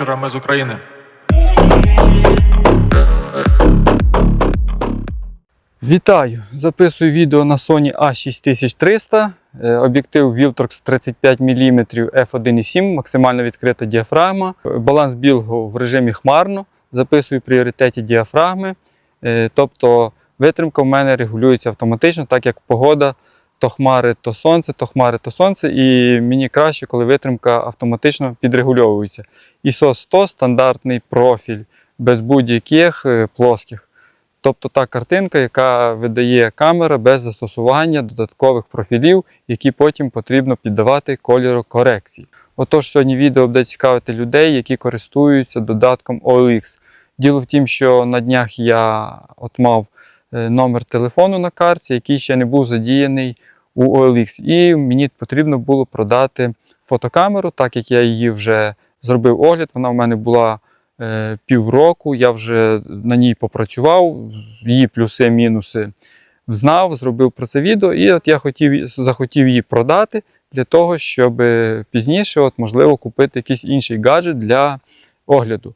вечора. Ми з України. Вітаю! Записую відео на Sony A6300, е, об'єктив Viltrox 35 мм f1.7, максимально відкрита діафрагма, баланс білого в режимі хмарно, записую пріоритеті діафрагми. Е, Тобто витримка в мене регулюється автоматично, так як погода то хмари, то сонце, то хмари, то сонце. І мені краще, коли витримка автоматично підрегульовується. ISO 100 стандартний профіль, без будь-яких е, плоских. Тобто та картинка, яка видає камера без застосування додаткових профілів, які потім потрібно піддавати кольорокорекції. Отож, сьогодні відео буде цікавити людей, які користуються додатком OLX. Діло в тім, що на днях я от мав номер телефону на карті, який ще не був задіяний у OLX. І мені потрібно було продати фотокамеру, так як я її вже зробив огляд. Вона в мене була е, півроку. Я вже на ній попрацював, її плюси-мінуси знав, зробив про це відео. І от я хотів, захотів її продати для того, щоб пізніше, от, можливо, купити якийсь інший гаджет для огляду.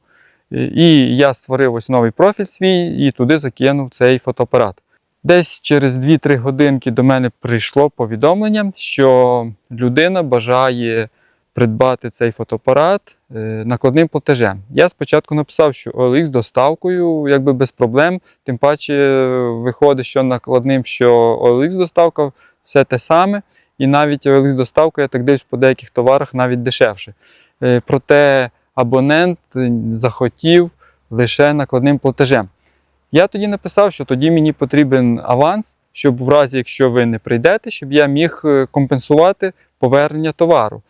Е, І я створив ось новий профіль свій і туди закинув цей фотоапарат. Десь через 2-3 годинки до мене прийшло повідомлення, що людина бажає придбати цей фотоапарат е, накладним платежем. Я спочатку написав, що OLX доставкою якби без проблем, тим паче е, виходить, що накладним, що OLX доставка все те саме, і навіть OLX доставка, я так дивлюсь, по деяких товарах навіть дешевше. Проте абонент захотів лише накладним платежем. Я тоді написав, що тоді мені потрібен аванс, щоб в разі, якщо ви не прийдете, щоб я міг е, компенсувати повернення товару.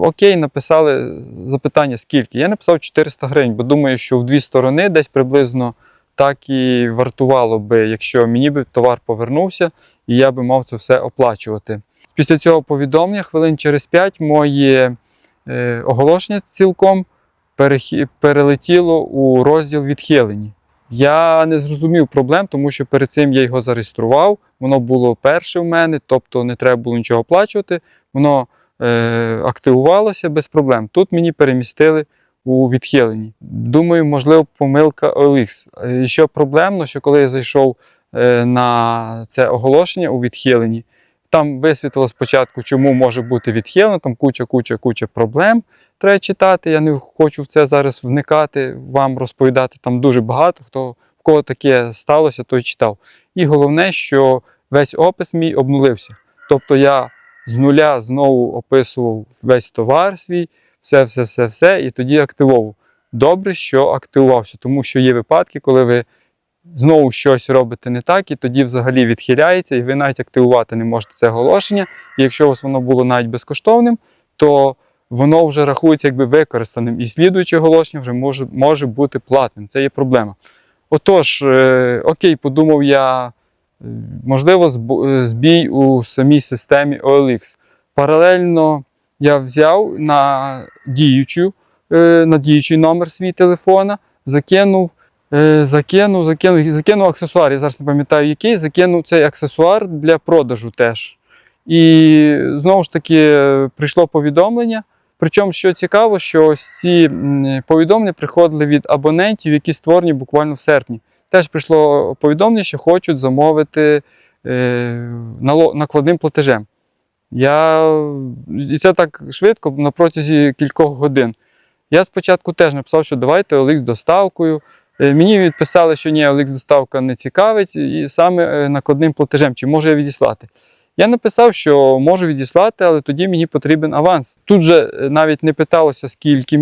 Окей, написали запитання, скільки. Я написав 400 гривень, бо думаю, що в дві сторони десь приблизно так і вартувало би, якщо мені би товар повернувся, і я би мав це все оплачувати. Після цього повідомлення, хвилин через 5, моє е, оголошення цілком перелетіло у розділ відхилені. Я не зрозумів проблем, тому що перед цим я його зареєстрував. Воно було перше в мене, тобто не треба було нічого оплачувати. Воно е, активувалося без проблем. Тут мені перемістили у відхиленні. Думаю, можливо, помилка OLX. Е, І що проблемно, що коли я зайшов е, на це оголошення у відхиленні, там висвітлило спочатку, чому може бути відхилено, там куча, куча, куча проблем треба читати. Я не хочу в це зараз вникати, вам розповідати. Там дуже багато. Хто в кого таке сталося, той читав. І головне, що весь опис мій обнулився. Тобто я з нуля знову описував весь товар свій, все, все, все, все, і тоді активовував. Добре, що активувався, тому що є випадки, коли ви знову щось робите не так, і тоді взагалі відхиляється, і ви навіть активувати не можете це оголошення. І якщо у вас воно було навіть безкоштовним, то воно вже рахується якби використаним. І слідуюче оголошення вже може, може бути платним. Це є проблема. Отож, е, окей, подумав я, е, можливо, е, збій у самій системі OLX. Паралельно я взяв на діючу, е, на діючий номер свій телефона, закинув, е, закинув, закинув, закинув аксесуар. Я зараз не пам'ятаю який, закинув цей аксесуар для продажу теж. І знову ж таки е, прийшло повідомлення. Причому, що цікаво, що ось ці повідомлення приходили від абонентів, які створені буквально в серпні. Теж прийшло повідомлення, що хочуть замовити е, накладним платежем. Я... І це так швидко, на протязі кількох годин. Я спочатку теж написав, що давайте з доставкою. Е, Мені відписали, що ні, OLX доставка не цікавить, і саме е, накладним платежем, чи можу я відіслати. Я написав, що можу відіслати, але тоді мені потрібен аванс. Тут же е, навіть не питалося, скільки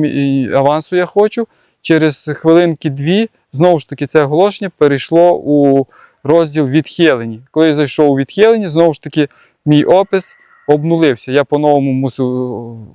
авансу я хочу. Через хвилинки дві, знову ж таки, це оголошення перейшло у розділ відхилені. Коли я зайшов у відхилені, знову ж таки, мій опис обнулився. Я по-новому мусив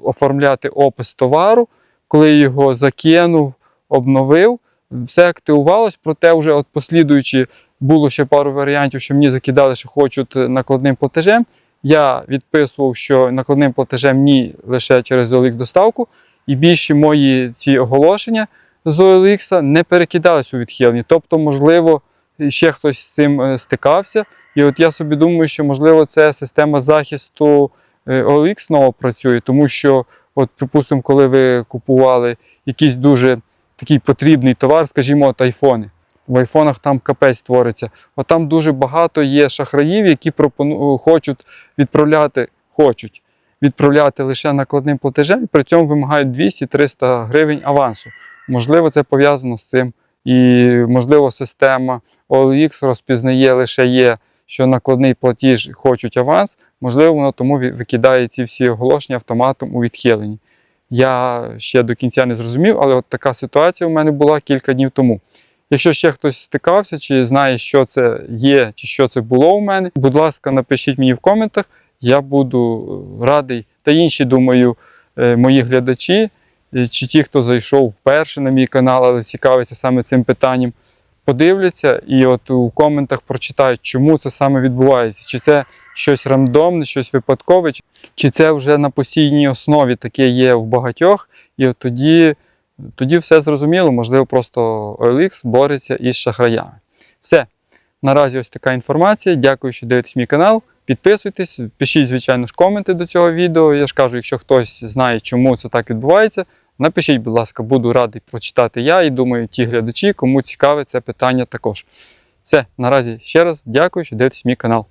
оформляти опис товару. Коли його закинув, обновив, все активувалось, проте вже от послідуючи було ще пару варіантів, що мені закидали, що хочуть накладним платежем. Я відписував, що накладним платежем ні лише через OLX доставку, і більші мої ці оголошення з OLX не перекидались у відхилення. Тобто, можливо, ще хтось з цим е, стикався. І от я собі думаю, що можливо це система захисту е, OLX знову працює, тому що От, припустимо, коли ви купували якийсь дуже такий потрібний товар, скажімо, от айфони. В айфонах там капець твориться. От там дуже багато є шахраїв, які пропону... хочуть відправляти, хочуть відправляти лише накладним платежем, при цьому вимагають 200-300 гривень авансу. Можливо, це пов'язано з цим. І, можливо, система OLX розпізнає лише є, що накладний платіж хочуть аванс, можливо, воно тому викидає ці всі оголошення автоматом у відхиленні. Я ще до кінця не зрозумів, але от така ситуація у мене була кілька днів тому. Якщо ще хтось стикався, чи знає, що це є, чи що це було у мене, будь ласка, напишіть мені в коментах. Я буду е, радий, та інші, думаю, е, мої глядачі, е, чи ті, хто зайшов вперше на мій канал, але цікавиться саме цим питанням, подивляться і от у коментах прочитають, чому це саме відбувається. Чи це щось рандомне, щось випадкове, чи- це вже на постійній основі таке є в багатьох, і от тоді, тоді все зрозуміло, можливо, просто OLX бореться із шахраями. Все. Наразі ось така інформація. Дякую, що дивитесь мій канал. Підписуйтесь, пишіть, звичайно ж, коменти до цього відео. Я ж кажу, якщо хтось знає, чому це так відбувається, напишіть, будь ласка, буду радий прочитати я і думаю, ті глядачі, кому цікаве це питання також. Все, наразі ще раз дякую, що дивитесь мій канал.